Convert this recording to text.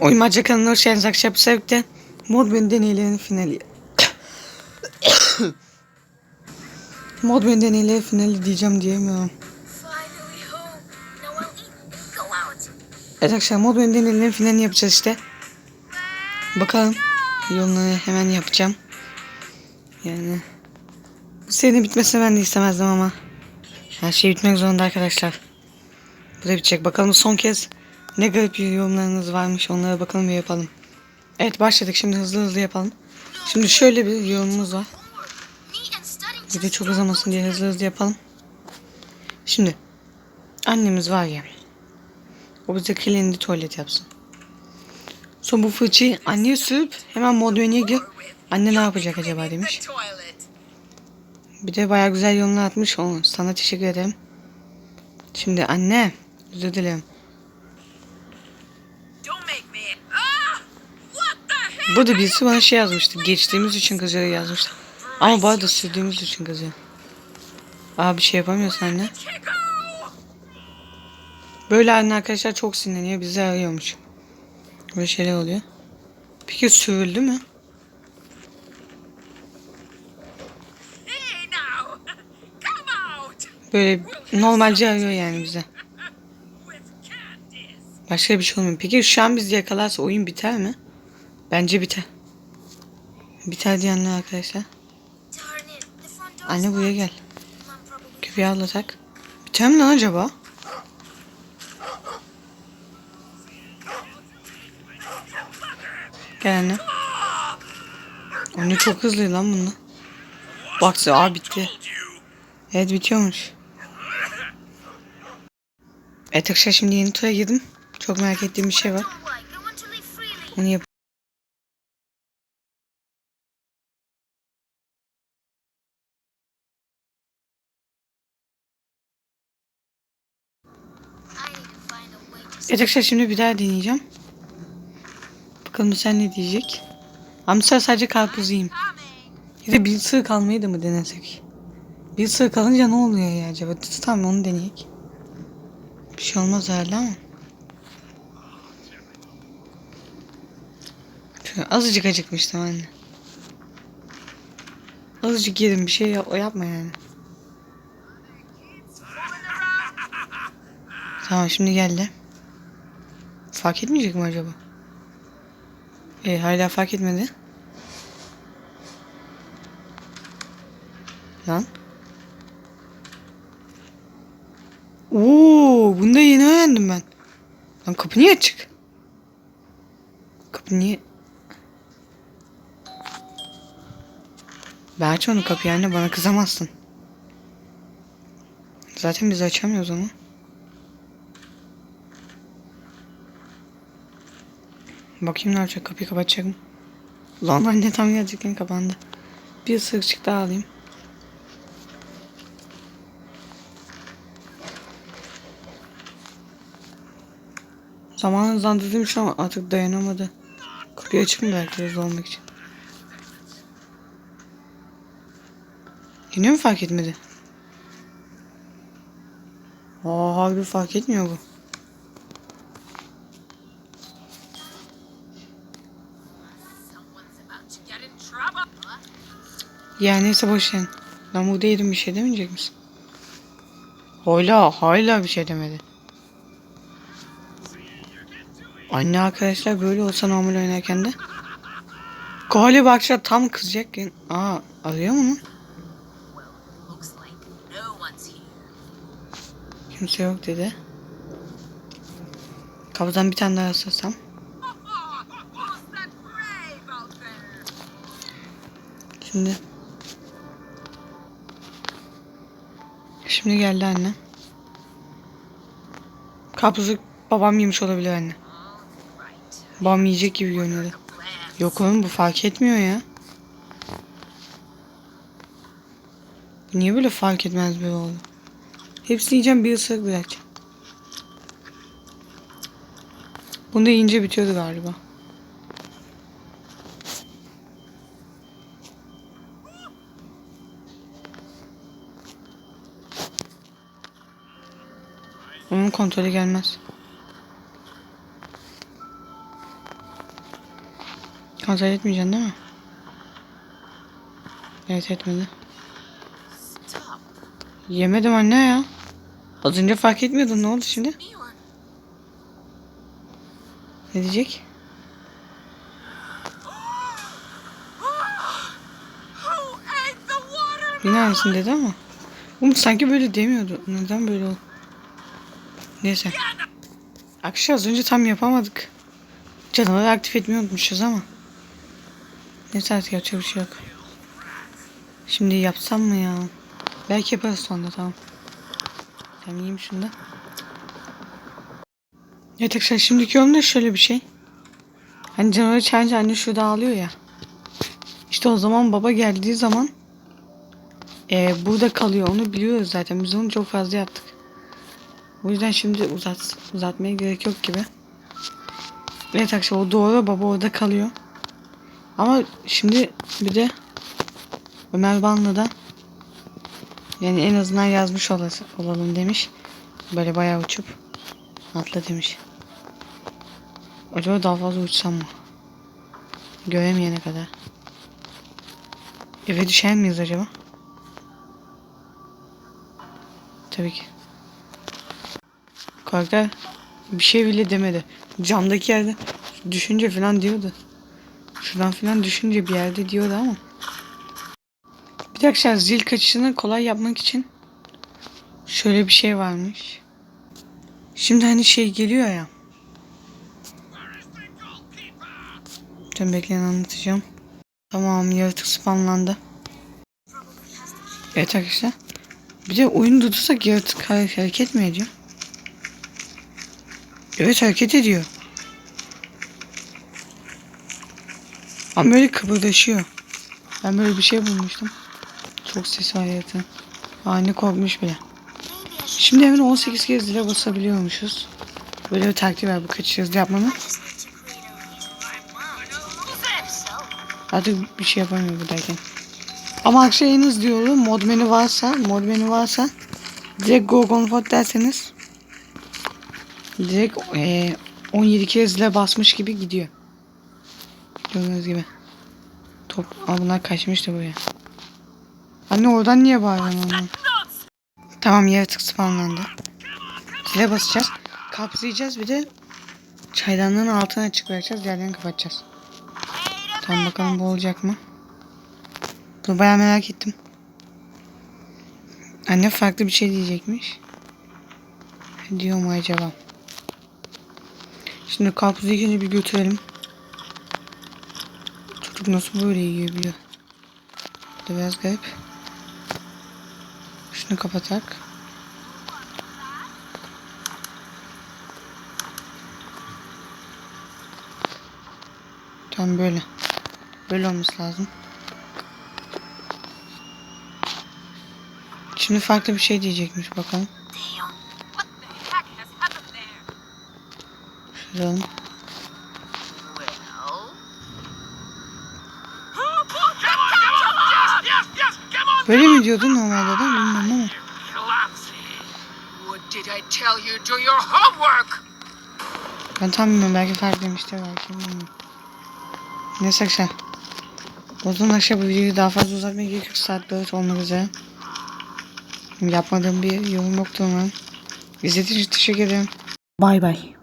Uymaca kanalına hoş geldiniz arkadaşlar. Bu sebeple mod bölüm deneylerinin finali. mod bölüm deneyleri finali diyeceğim diyemiyorum. Evet arkadaşlar mod bölüm deneylerinin finalini yapacağız işte. Bakalım. Yolunu hemen yapacağım. Yani. Bu serinin bitmesini ben de istemezdim ama. Her şey bitmek zorunda arkadaşlar. Bu da bitecek. Bakalım son kez ne garip yorumlarınız varmış onlara bakalım ve yapalım. Evet başladık şimdi hızlı hızlı yapalım. Şimdi şöyle bir yorumumuz var. Video çok uzamasın diye hızlı hızlı yapalım. Şimdi annemiz var ya. O bize cleanli tuvalet yapsın. Sonra bu fırçayı anneye sürüp hemen moderneye gir. Anne ne yapacak acaba demiş. Bir de bayağı güzel yorumlar atmış. Sana teşekkür ederim. Şimdi anne özür dilerim. Burada birisi bana şey yazmıştı. Geçtiğimiz için kızıyor yazmıştı. Ama bu arada sürdüğümüz için kızıyor. Aa bir şey yapamıyorsun anne. Böyle anne arkadaşlar çok sinirleniyor. Bizi arıyormuş. Böyle şeyler oluyor. Peki sürüldü mü? Böyle normalce arıyor yani bize. Başka bir şey olmuyor. Peki şu an bizi yakalarsa oyun biter mi? Bence biter. Biter diyenler arkadaşlar. Anne buraya gel. Köpeği ağlatak. Biter mi lan acaba? Gel anne. Anne çok hızlı lan bunda. Bak aa bitti. Evet bitiyormuş. Evet arkadaşlar şimdi yeni tura girdim. Çok merak ettiğim bir şey var. Onu yap. Arkadaşlar şimdi bir daha deneyeceğim. Bakalım sen ne diyecek. Ama sadece karpuz yiyeyim. Ya da bir sığ kalmayı da mı denesek? Bir sığ kalınca ne oluyor ya acaba? Tamam onu deneyek. Bir şey olmaz herhalde ama. Azıcık acıkmıştım anne. Azıcık yedim bir şey yap- yapma yani. Tamam şimdi geldi. Fark etmeyecek mi acaba? E hala fark etmedi. Lan. Oo, bunu da yeni öğrendim ben. Lan kapı niye açık? Kapı niye? Ben açmadım kapıyı anne bana kızamazsın. Zaten biz açamıyoruz onu. Bakayım ne yapacak kapıyı kapatacak mı? Lan anne tam gerçekten kapandı. Bir ısırıkçık daha alayım. Zaman hızlandırdım şu an artık dayanamadı. Kapıyı açık mı belki hızlı olmak için? Yine mi fark etmedi? Aa harbi fark etmiyor bu. Ya neyse boş ver. Ben burada yedim bir şey demeyecek misin? Hala hala bir şey demedi. Anne arkadaşlar böyle olsa normal oynarken de. Galiba akşam tam kızacakken. Aa arıyor mu? Kimse yok dedi. Kapıdan bir tane daha there? Şimdi. Şimdi geldi anne. Karpuzu babam yemiş olabilir anne. Babam yiyecek gibi görünüyordu. Yok oğlum bu fark etmiyor ya. Niye böyle fark etmez böyle oldu? Hepsini yiyeceğim bir ısırık bırakacağım. Bunda yiyince bitiyordu galiba. Onun kontrolü gelmez. Kontrol etmeyeceksin değil mi? Evet etmedi. Yemedim anne ya. Az önce fark etmiyordun ne oldu şimdi? Ne diyecek? Yine aynısını dedi ama. Oğlum sanki böyle demiyordu. Neden böyle oldu? Neyse. Arkadaşlar az önce tam yapamadık. Canavarı aktif etmeyi unutmuşuz ama. Neyse artık yapacak bir şey yok. Şimdi yapsam mı ya? Belki yaparız sonra tamam. Tamam yiyeyim şunu da. Evet arkadaşlar şimdiki yorumda şöyle bir şey. Hani canavarı çağırınca anne şurada ağlıyor ya. İşte o zaman baba geldiği zaman e, burada kalıyor. Onu biliyoruz zaten. Biz onu çok fazla yaptık. O yüzden şimdi uzat, uzatmaya gerek yok gibi. Evet arkadaşlar o doğru. Baba orada kalıyor. Ama şimdi bir de Ömer Banlı'da yani en azından yazmış olası, olalım demiş. Böyle bayağı uçup atla demiş. Acaba daha fazla uçsam mı? Göremeyene kadar. Eve düşer miyiz acaba? Tabii ki. Karakter bir şey bile demedi. Camdaki yerde düşünce falan diyordu. Şuradan falan düşünce bir yerde diyordu ama. Bir dakika zil kaçışını kolay yapmak için şöyle bir şey varmış. Şimdi hani şey geliyor ya. Dur bekleyin anlatacağım. Tamam yaratık spamlandı. Evet arkadaşlar. Bir de oyunu durdursak yaratık hare- hareket mi ediyor? Evet hareket ediyor. Ama böyle kıpırdaşıyor. Ben böyle bir şey bulmuştum. Çok ses var yaratığın. Anne korkmuş bile. Şimdi hemen 18 kez zile basabiliyormuşuz. Böyle bir taktik var bu kaç hızlı yapmanın. Artık bir şey yapamıyor buradayken. Ama akşam en hızlı yolu mod menü varsa, mod menü varsa direkt go comfort derseniz direkt eee 17 kez zile basmış gibi gidiyor. Gördüğünüz gibi. Top, Aa, bunlar kaçmıştı buraya. Anne oradan niye bağırıyorsun onu? Tamam yaratık spawnlandı. Zile basacağız. Kapsayacağız bir de çaydanlığın altına açık. Diğerlerini kapatacağız. Tamam bakalım bu olacak mı? Dur bayağı merak ettim. Anne farklı bir şey diyecekmiş. Diyor mu acaba? Şimdi karpuzu önce bir götürelim. Çocuk nasıl böyle yiyebiliyor? Bu da biraz garip. Şunu kapatak. Tam böyle. Böyle olması lazım. Şimdi farklı bir şey diyecekmiş bakalım. On! Böyle mi diyordun normalde de bilmiyorum ama. Ben tam bilmiyorum belki farklıymıştır belki bilmiyorum. Neyse arkadaşlar. O zaman arkadaşlar bu videoyu daha fazla uzatmaya gerek yok. Saat 4 olmak üzere. Yapmadığım bir yorum yoktu umarım. İzlediğiniz için teşekkür ederim. Bay bay.